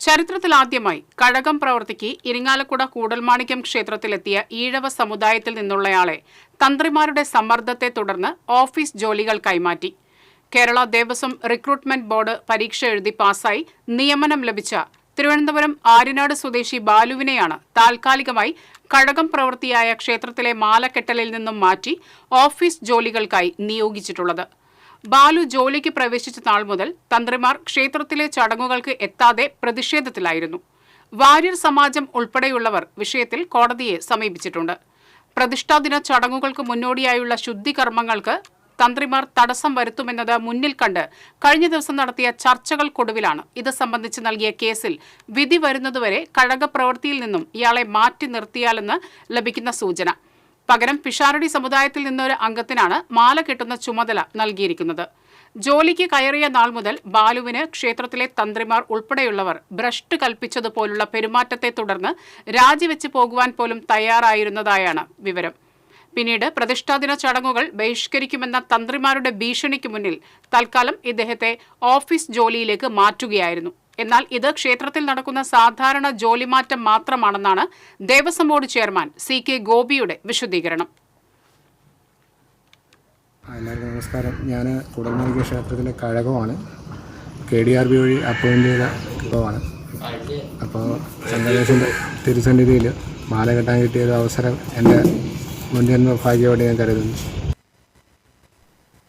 ചരിത്രത്തിലാദ്യമായി കഴകം പ്രവർത്തിക്ക് ഇരിങ്ങാലക്കുട കൂടൽമാണിക്യം ക്ഷേത്രത്തിലെത്തിയ ഈഴവ സമുദായത്തിൽ നിന്നുള്ളയാളെ തന്ത്രിമാരുടെ സമ്മർദ്ദത്തെ തുടർന്ന് ഓഫീസ് ജോലികൾ കൈമാറ്റി. കേരള ദേവസ്വം റിക്രൂട്ട്മെന്റ് ബോർഡ് പരീക്ഷ എഴുതി പാസായി നിയമനം ലഭിച്ച തിരുവനന്തപുരം ആര്യനാട് സ്വദേശി ബാലുവിനെയാണ് താൽക്കാലികമായി കഴകം പ്രവൃത്തിയായ ക്ഷേത്രത്തിലെ മാലക്കെട്ടലിൽ നിന്നും മാറ്റി ഓഫീസ് ജോലികൾക്കായി നിയോഗിച്ചിട്ടുള്ളത്. ബാലു ജോലിക്ക് പ്രവേശിച്ച നാൾ മുതൽ തന്ത്രിമാർ ക്ഷേത്രത്തിലെ ചടങ്ങുകൾക്ക് എത്താതെ പ്രതിഷേധത്തിലായിരുന്നു. വാര്യർ സമാജം ഉൾപ്പെടെയുള്ളവർ വിഷയത്തിൽ കോടതിയെ സമീപിച്ചിട്ടുണ്ട്. പ്രതിഷ്ഠാദിന ചടങ്ങുകൾക്ക് മുന്നോടിയായുള്ള ശുദ്ധികർമ്മങ്ങൾക്ക് തന്ത്രിമാർ തടസ്സം വരുത്തുമെന്നത് മുന്നിൽ കണ്ട് കഴിഞ്ഞ ദിവസം നടത്തിയ ചർച്ചകൾക്കൊടുവിലാണ് ഇത് സംബന്ധിച്ച് നൽകിയ കേസിൽ വിധി വരുന്നതുവരെ കഴകപ്രവൃത്തിയിൽ നിന്നും ഇയാളെ മാറ്റി നിർത്തിയാലെന്ന് ലഭിക്കുന്ന സൂചന. പകരം പിഷാരടി സമുദായത്തിൽ നിന്നൊരു അംഗത്തിനാണ് മാല കെട്ടുന്ന ചുമതല നൽകിയിരിക്കുന്നത്. ജോലിക്ക് കയറിയ നാൾ മുതൽ ബാലുവിന് ക്ഷേത്രത്തിലെ തന്ത്രിമാർ ഉൾപ്പെടെയുള്ളവർ ഭ്രഷ്ട് കൽപ്പിച്ചതുപോലുള്ള പെരുമാറ്റത്തെ തുടർന്ന് രാജിവെച്ച് പോകുവാൻ പോലും തയ്യാറായിരുന്നതായാണ് വിവരം. പിന്നീട് പ്രതിഷ്ഠാദിന ചടങ്ങുകൾ ബഹിഷ്കരിക്കുമെന്ന തന്ത്രിമാരുടെ ഭീഷണിക്ക് മുന്നിൽ തൽക്കാലം ഇദ്ദേഹത്തെ ഓഫീസ് ജോലിയിലേക്ക് മാറ്റുകയായിരുന്നു. എന്നാൽ ഇത് ക്ഷേത്രത്തിൽ നടക്കുന്ന സാധാരണ ജോലിമാറ്റം മാത്രമാണെന്നാണ് Devaswom board chairman C K ഗോപിയുടെ വിശദീകരണം. എല്ലാവർക്കും നമസ്കാരം. ഞാൻ കുടൽമാലിക ക്ഷേത്രത്തിലെ കഴകമാണ് കെ ഡി ആർ ബി വഴി അപ്പോയിന്റ് ചെയ്ത കഴകമാണ് അപ്പോൾ ചന്ദ്രദേശന്റെ തിരുസന്നിധിയിൽ മാല കെട്ടാൻ കിട്ടിയ ഒരു അവസരം എന്റെ മുൻജന്മ ഭാഗ്യമായിട്ട് ഞാൻ കരുതുന്നു.